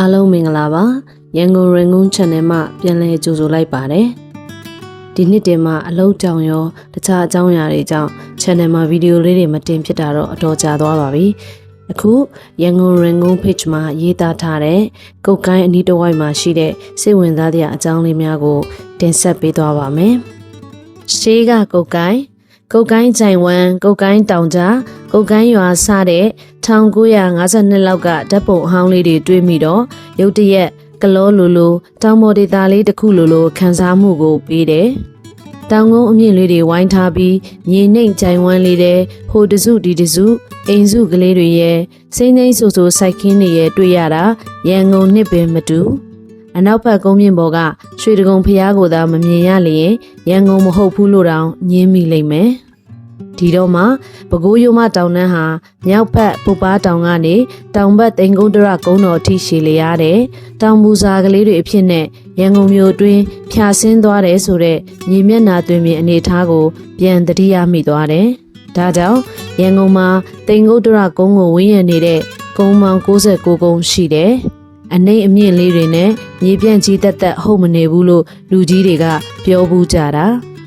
အားလုံးမင်္ဂလာပါရန်ကုန်ရင်ကုန် channel မှာပြန်လည်ကြိုဆိုလိုက်ပါတယ်ဒီနှစ်တင်မှာအလုပ်ကြောင်ရောတခြားအကြောင်းအရာတွေကြောင့် channel မှာဗီဒီယိုလေးတွေမတင်ဖြစ်တာတော့အတော်ကြာသွားပါပြီအခုရန်ကုန်ရင်ကုန် page မှာရေးသားထားတဲ့ကုတ်ကိုင်းအနီးတစ်ဝိုက်မှာရှိတဲ့စိတ်ဝင်စားတဲ့အကြောင်းလေးများကိုတင်ဆက်ပေးသွားပါမယ်ရှေးကကုတ်ကိုင်း ကုတ်ကိုင်းဂျိုင်ဝမ်ကုတ်ကိုင်းတောင်ကြားကုတ်ကိုင်းရွာစတဲ့1952လောက်ကဓာတ်ပုံအဟောင်းလေးတွေတွေ့မိတော့ရုတ်တရက်ကလောလိုလိုတောင်ပေါ်ဒေသလေးတစ်ခုလိုလိုခန်းစားမှုကိုပေးတယ်။တောင်ကုန်းအမြင့်လေးတွေဝိုင်းထားပြီးမြေနှိမ်ဂျိုင်ဝမ်လေးတဲ့ဟိုတစုဒီတစုအိမ်စုကလေးတွေရဲ့စိမ့်စိမ့်ဆူဆူစိုက်ခင်းတွေရဲ့တွေ့ရတာရန်ကုန်နှစ်ပင်မတူ အနောက်ဘက်ကုန်းမြင့်ဘော်ကရွှေတကုံဖျားကိုသာမမြင်ရလျင်ရန်ကုန်မဟုတ်ဘူးလို့တောင်ညင်းမိလိမ့်မယ်။ဒီတော့မှပဲခူးရိုးမတောင်နှန်းဟာမြောက်ဘက်ပုပ္ပါတောင်ကနေတောင်ဘက်တိန်ကုန်းတရကုန်းတော်အထိရှည်လျားတဲ့တောင်ပူစာကလေးတွေအဖြစ်နဲ့ရန်ကုန်မြို့တွင်ဖြာဆင်းသွားတယ်ဆိုတဲ့ညီမျက်နာတွင်မြင်အနေထားကိုပြန်တတိယမိသွားတယ်။ဒါကြောင့်ရန်ကုန်မှာတိန်ကုန်းတရကုန်းကိုဝင်းရနေတဲ့ကုန်းပေါင်း69ကုန်းရှိတယ်။ အနှိမ့်အမြင့်လေးတွေနဲ့မြေပြန့်ကြီးတက်တက်ဟုတ်မနေဘူးလို့လူကြီးတွေကပြောဘူးကြတာ။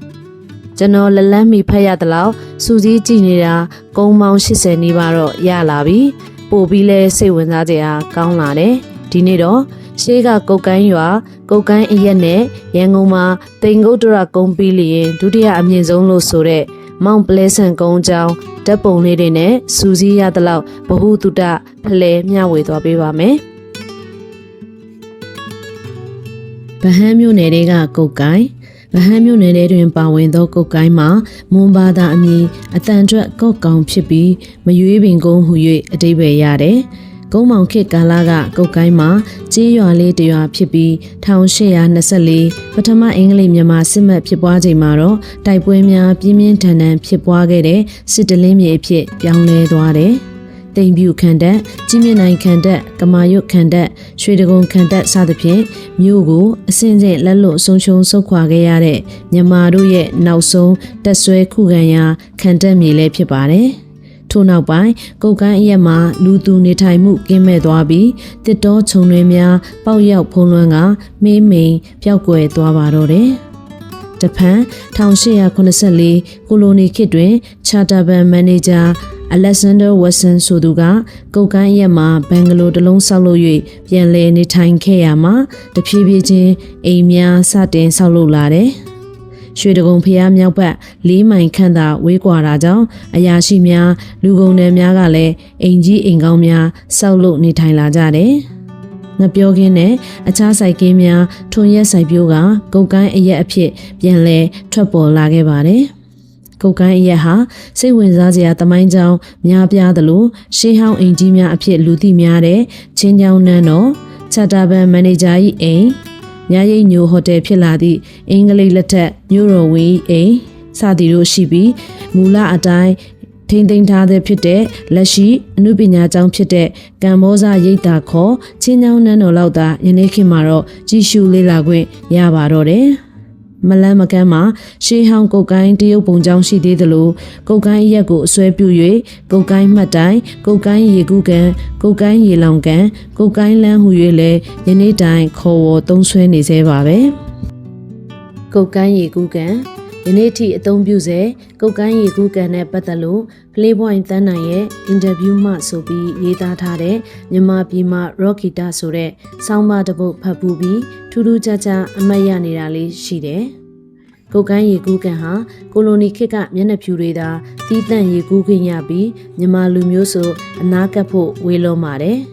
ကျွန်တော်လက်လန်းမီဖက်ရသလောက်စူးစီးကြည့်နေတာကုန်းပေါင်း80နီးပါးတော့ရလာပြီပို့ပြီးလဲစိတ်ဝင်စားကြအားကောင်းလာတယ်ဒီနေ့တော့ရှေးကကုတ်ကိုင်းရွာကုတ်ကိုင်းအရက်နဲ့ရန်ကုန်မှာတိန်ကုတ်တရကုန်းပြီးလျင်ဒုတိယအမြင့်ဆုံးလို့ဆိုတဲ့မောင်ပလဲဆန်ကုန်းကျောင်းဓာတ်ပုံလေးတွေနဲ့စူးစီးရသလောက်ဘ ഹു တုတဖလဲမျှဝေသွားပေးပါမယ် ဗဟန်းမြို့နယ်တွေကကုတ်ကိုင်းဗဟန်းမြို့နယ်ထဲတွင်ပါဝင်သောကုတ်ကိုင်းမှာမွန်ဘာသာအမည်အတန်ထွက်ကော့ကောင်ဖြစ်ပြီးမရွေးပင်ကုန်းဟု၍အတိပ္ပယ်ရတယ်။ကုန်းမောင်ခေတ်ကာလကကုတ်ကိုင်းမှာကြေးရွာလေးတရွာဖြစ်ပြီး1824ပထမအင်္ဂလိပ်မြန်မာစစ်မှတ်ဖြစ်ပွားချိန်မှာတော့တိုက်ပွဲများပြင်းပြင်းထန်ထန်ဖြစ်ပွားခဲ့တဲ့စစ်တလင်းမြေအဖြစ်ပြောင်းလဲသွားတယ်။ တိမ်ပြူခန္တက်ကြီးမြင့်နိုင်ခန္တက်ကမာရွတ်ခန္တက်ရွှေတကုံခန္တက်စသဖြင့်မြို့ကိုအစင်းစင်းလက်လွတ်ဆုံးရှုံးဆုတ်ခွာခဲ့ရတဲ့မြန်မာတို့ရဲ့နောက်ဆုံးတက်ဆွဲခုခံရာခန္တက်မြေလည်းဖြစ်ပါတယ်ထို့နောက်ပိုင်းကုတ်ကိုင်းအရက်မှာလူသူနေထိုင်မှုကင်းမဲ့သွားပြီးတစ်တောခြုံတွေများပေါက်ရောက်ဖုံးလွှမ်းကမေးမိန်ပျောက်ကွယ်သွားပါတော့တယ်။တဖန်1884ကိုလိုနီခေတ်တွင် ချာတာဘန်မန်နေဂျာ အလက်ဇန်ဒါဝက်ဆန်ဆိုသူကကုတ်ကန်းရက်မှာဘန်ဂလိုတစ်လုံးဆောက်လုပ်၍ပြန်လည်နေထိုင်ခဲ့ရမှာတဖြည်းဖြည်းချင်းအိမ်များစတင်ဆောက်လုပ်လာတယ်။ရွှေတကုံဖျားမြောက်ဘက်၄မိုင်ခန့်သာဝေးကွာတာကြောင့်အရာရှိများလူကုန်တယ်များကလည်းအိမ်ကြီးအိမ်ကောင်းများဆောက်လုပ်နေထိုင်လာကြတယ်။ငပြောခင်းနဲ့အခြားစိုက်ကင်းများထွန်ရက်စိုက်ပြိုးကကုတ်ကိုင်းအရက်အဖြစ်ပြန်လဲထွက်ပေါ်လာခဲ့ပါတယ်။ ကုတ်ကိုင်းအရက်ဟာစိတ်ဝင်စားစရာတမိုင်းကြောင်းများပြားသလိုရှေးဟောင်းအိမ်ကြီးများအဖြစ်လူသိများတဲ့ချင်းချောင်းနန်းတော်ချာတာဘန်မန်နေဂျာ၏အိမ်မြရိတ်ညိုဟိုတယ်ဖြစ်လာသည့်အင်္ဂလိပ်လက်ထက်မြို့တော်ဝင်အိမ်စသည်တို့ရှိပြီးမူလအတိုင်းထိမ့်သိမ်းထားတဲ့ဖြစ်တဲ့လက်ရှိအမှုပညာကျောင်းဖြစ်တဲ့ကမ္ဘောဇရိတ်တာခေါ်ချင်းချောင်းနန်းတော်လောက်သာယနေ့ခေတ်မှာတော့ကြီးရှုလေးလာခွင့်ရပါတော့တယ်။ မလန်းမကန်းမှာရှေးဟောင်းကုတ်ကိုင်းတရုတ်ပုံကြောင်းရှိသေးသလိုကုတ်ကိုင်းရက်ကိုအစွဲပြု၍ကုတ်ကိုင်းမှတ်တိုင်ကုတ်ကိုင်းရေကူးကန်ကုတ်ကိုင်းရေလောင်ကန်ကုတ်ကိုင်းလန်းဟူ၍လည်းယနေ့တိုင်ခေါ်ဝေါ်သုံးဆွဲနေသေးပါပဲကုတ်ကိုင်းရေကူးကန် ယနေ့ထိအသုံးပြုစေကုတ်ကိုင်းရေကူးကန်နဲ့ပတ်သက်လို့ Playboy တန်းနိုင်ရဲ့အင်တာဗျူးမှဆိုပြီးရေးသားထားတဲ့မြန်မာပြည်မှာ Rockita ဆိုတဲ့ဆောင်းပါးတစ်ပုဒ်ဖတ်ပူးပြီးထူးထူးခြားခြားအမှတ်ရနေတာလေးရှိတယ်။ကိုကန်းရေကူးကန်ဟာကိုလိုနီခေတ်ကမျက်နှာဖြူတွေသာတီးတန့်ရေကူးခွင့်ရပြီးမြန်မာလူမျိုးဆိုအနာကပ်ဖို့ဝေလုံးပါတယ်။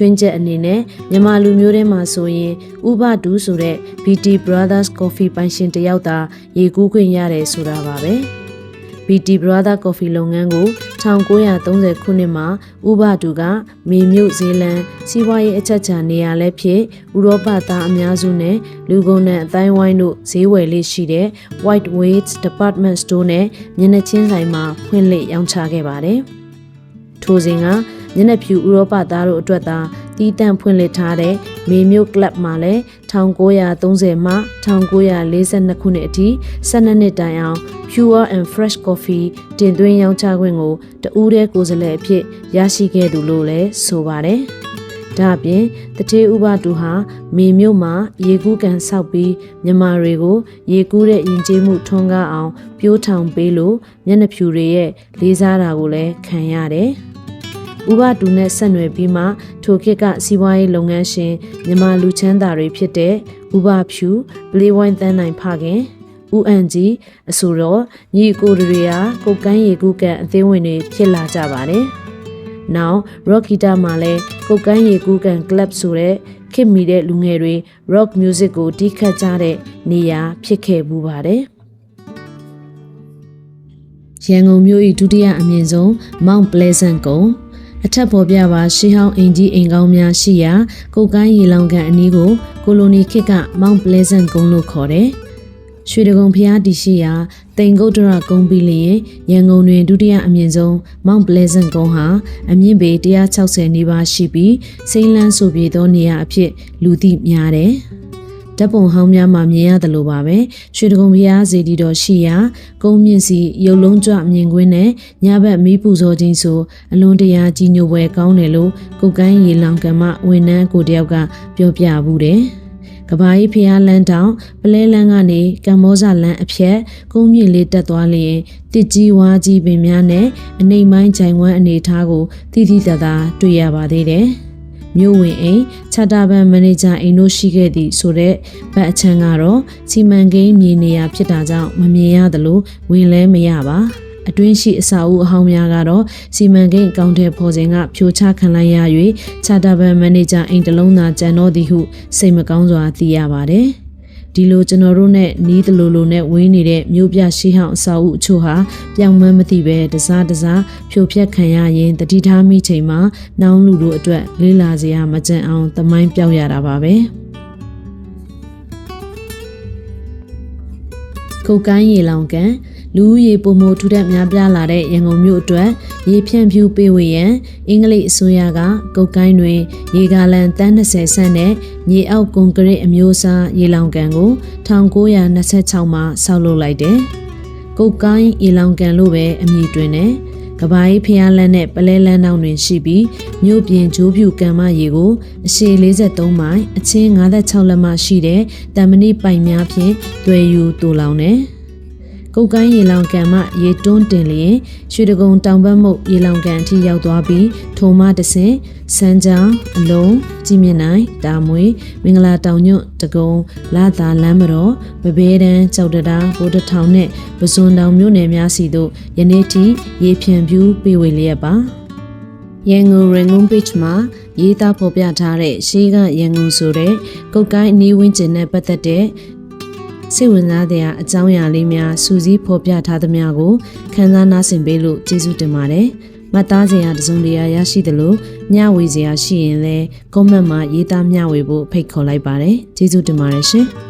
ချွင်းချက်အနေနဲ့မြန်မာလူမျိုးထဲမှာဆိုရင်ဥပဒူဆိုတဲ့ BT Brothers Coffee ပိုင်ရှင်တယောက်သာရေကူးခွင့်ရတယ်ဆိုတာပါပဲ။ BT Brother Coffee လုပ်ငန်းကို1930ခုနှစ်မှာဥပဒူကမေမြို့ဇီလန်စီးပွားရေးအချက်ချာနေရာလည်းဖြစ်ဥရောပသားအများစုနဲ့လူကုန်နဲ့အတိုင်းဝိုင်းတို့ဈေးဝယ်လေးရှိတဲ့ White Weights Department Store နဲ့မျက်နှာချင်းဆိုင်မှာဖွင့်လှစ်ရောင်းချခဲ့ပါတယ်။ထိုစဉ်ကမျက်နှာဖြူဥရောပသားတို့အတွက်သာ တီးတန့်ဖွင့်လှစ်ထားတဲ့မေမြို့ကလပ်မှာလည်း1930မှ1942ခုနှစ်အထိ12နှစ်တိုင်အောင် Pure and Fresh Coffee တင်သွင်းရောင်းချခွင့်ကိုတဦးတည်းကိုယ်စားလှယ်အဖြစ်ရရှိခဲ့သူလို့လည်းဆိုပါတယ်။တဒါအပြင်တထေးဥပတူဟာမေမြို့မှာရေကူးကန်ဆောက်ပြီးမြန်မာတွေကိုရေကူးတဲ့ယဉ်ကျေးမှုထွန်းကားအောင်ပြိုးထောင်ပေးလို့မျက်နှာဖြူတွေရဲ့လေးစားတာကိုလည်းခံရတယ်။ ဥပတူနဲ့ဆက်နွယ်ပြီးမှထိုခေတ်ကစီးပွားရေးလုပ်ငန်းရှင်မြန်မာလူချမ်းသာတွေဖြစ်တဲ့ဥပဖြူပလေးဝိုင်းတန်းနိုင်ဖခင်ဦးအန်ကြီးအဆိုတော့ညီအကိုတွေဟာကိုကန်းရီကူကန်အသင်းဝင်တွေဖြစ်လာကြပါတယ်။ Now Rock Guitar မှာလည်းကိုကန်းရီကူကန် Club ဆိုတဲ့ခင်မီတဲ့လူငယ်တွေ Rock Music ကိုတီးခတ်ကြတဲ့နေရာဖြစ်ခဲ့ပူပါတယ်။ရန်ကုန်မြို့၏ဒုတိယအမြင့်ဆုံး Mount Pleasant ကုန်း အထက်ပေါ်ပြပါရှေးဟောင်းအင်ကြီးအိမ်ကောင်းများရှိရာကုတ်ကိုင်းရေလောင်ကန်အနီးကိုကိုလိုနီခေတ်က Mount Pleasant ကုန်းလို့ခေါ်တယ်။ရွှေဒဂုံဖျားတည်ရှိရာတိန်ကုတ်တရကုန်းပြီးလျင်ရန်ကုန်တွင်ဒုတိယအမြင့်ဆုံး Mount Pleasant ကုန်းဟာအမြင့်ပေ160နီးပါးရှိပြီးစိမ်းလန်းဆိုပြေသောနေရာအဖြစ်လူသိများတယ်။ ဓာတ်ပုံဟောင်းများမှာမြင်ရတယ်လို့ပါပဲရွှေဒဂုံဘုရားဇေဒီတော်ရှိရာကုန်းမြင့်စီရုပ်လုံးကြွမြင်ကွင်းနဲ့ညဘက်မီးပူဇော်ခြင်းဆိုအလွန်တရာကြီးညိုပွဲကောင်းတယ်လို့ကုတ်ကိုင်းရေလောင်ကမ္မဝန်နှန်းကိုတယောက်ကပြောပြဘူးတယ်။ကဘာကြီးဖျားလန်းတောင်ပလဲလန်းကနေကမ္ဘောဇလန်းအဖြက်ကုန်းမြင့်လေးတက်သွားလျင်တစ်ကြီးဝါကြီးပင်များနဲ့အနိမ့်ပိုင်းဂျိုင်ဝမ်းအနေထားကိုတိတိတသားတွေ့ရပါသေးတယ်။ မြို့ဝင်အိမ်ချာတာဘန်မန်နေဂျာအိမ်တို့ရှိခဲ့သည့်ဆိုတဲ့ဘက်အချမ်းကတော့စီမံကိန်းမြေနေရာဖြစ်တာကြောင့်မမြင်ရသလိုဝင်လဲမရပါ။အတွင်းရှိအစာအုပ်အဟောင်းများကတော့စီမံကိန်းအကောင့်ထဲပေါ်စဉ်ကဖြိုချခံလိုက်ရ၍ချာတာဘန်မန်နေဂျာအိမ်တလုံးသာကျန်တော့သည်ဟုစိတ်မကောင်းစွာသိရပါတယ်။ ဒီလိုကျွန်တော်တို့နဲ့နီးတလူလူနဲ့ဝင်းနေတဲ့မြို့ပြရှိဟောင်းအစာအုပ်အချို့ဟာပြောင်းမမသိပဲတစားတစားဖြိုဖျက်ခံရရင်တတိထားမိချိန်မှာနောင်လူတို့အတွက်လေးလာစရာမကြံအောင်သမိုင်းပြောက်ရတာပါပဲ။ကုတ်ကိုင်းရေလောင်ကန်လူဦးရေပုံမထူထပ်များပြားလာတဲ့ရန်ကုန်မြို့အတွက် ရေဖြန့်ဖြူးပေးဝေရန်အင်္ဂလိပ်အစိုးရကကုတ်ကိုင်းတွင် ရေကာလန်တန်း20ဆန့်နဲ့မြေအောက်ကွန်ကရစ်အမျိုးအစားရေလောင်ကန်ကို1926မှာဆောက်လုပ်လိုက်တယ်။ကုတ်ကိုင်းရေလောင်ကန်လို့ပဲအမည်တွင်တယ်။ကဘာကြီးဖျားလန်းနဲ့ပလဲလန်းတောင်တွင်ရှိပြီးမြို့ပြင်ဂျိုးဖြူကံမရေကိုအရှည်43မိုင်အချင်း56လက်မရှိတဲ့တံမဏိပိုင်များဖြင့်တွယ်ယူတူလောင်တယ်။ ကုတ်ကိုင်းရေလောင်ကန်မှရေတွန်းတင်လျင်ရွှေတကုံတောင်ဘက်မုတ်ရေလောင်ကန်အထိရောက်သွားပြီးထိုမှတဆင်စမ်းကြောင်အလုံးကြည်မြင့်နိုင်တာမွေမင်္ဂလာတောင်ညွန့်တကုံလာသာလမ်းမတော်ဗဘဲတန်းကြောက်တတာဘိုးတထောင်နဲ့ပဇွန်တောင်မြို့နယ်များစီတို့ယနေ့ထိရေဖြန့်ဖြူးပေးဝေလျက်ပါရန်ကုန်ရင်ကုန် page မှာရေးသားဖော်ပြထားတဲ့ရှေးကရန်ကုန်ဆိုတဲ့ကုတ်ကိုင်းအနီးဝန်းကျင်နဲ့ပတ်သက်တဲ့ စိတ်ဝင်စားတဲ့အကြောင်းအရာလေးများစူးစီးဖော်ပြထားသမျှကိုခန်းစားနားဆင်ပေးလို့ကျေးဇူးတင်ပါတယ်။မှတ်သားစရာတစုံတရာရရှိသလိုမျှဝေစရာရှိရင်လည်း comment မှာရေးသားမျှဝေဖို့ဖိတ်ခေါ်လိုက်ပါတယ်။ကျေးဇူးတင်ပါတယ်ရှင်။